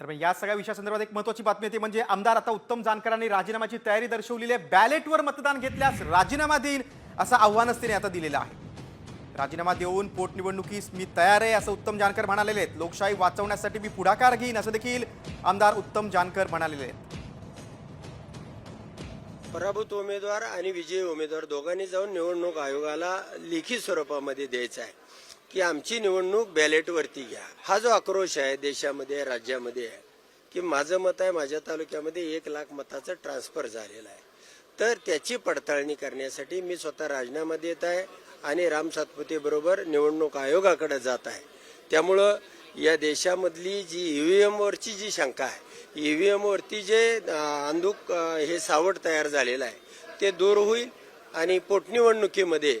दरम्यान या सगळ्या विषयासंदर्भात एक महत्वाची बातमी येते म्हणजे आमदार आता उत्तम जानकरांनी राजीनाम्याची तयारी दर्शवलेली आहे. बॅलेटवर मतदान घेतल्यास राजीनामा देईन असं आव्हानच तिने आता दिलेलं आहे. राजीनामा देऊन पोटनिवडणुकीस मी तयार आहे असं उत्तम जानकर म्हणालेले आहेत. लोकशाही वाचवण्यासाठी मी पुढाकार घेईन असं देखील आमदार उत्तम जानकर म्हणालेले आहेत. पराभूत उमेदवार आणि विजयी उमेदवार दोघांनी जाऊन निवडणूक आयोगाला लेखी स्वरूपामध्ये द्यायचं आहे. की आमची निवडणूक बॅलेटवरती घ्या. हा जो आक्रोश आहे देशामध्ये राज्यामध्ये आहे की माझं मत आहे माझ्या तालुक्यामध्ये एक लाख मताचं ट्रान्सफर झालेलं आहे. तर त्याची पडताळणी करण्यासाठी मी स्वतः राजीनामा देत आहे आणि राम सातपुते बरोबर निवडणूक आयोगाकडे जात आहे. त्यामुळं या देशामधली जी ई व्ही एमवरची जी शंका आहे ई व्ही एमवरती जे अंधूक अंधुक हे सावट तयार झालेलं आहे ते दूर होईल आणि पोटनिवडणुकीमध्ये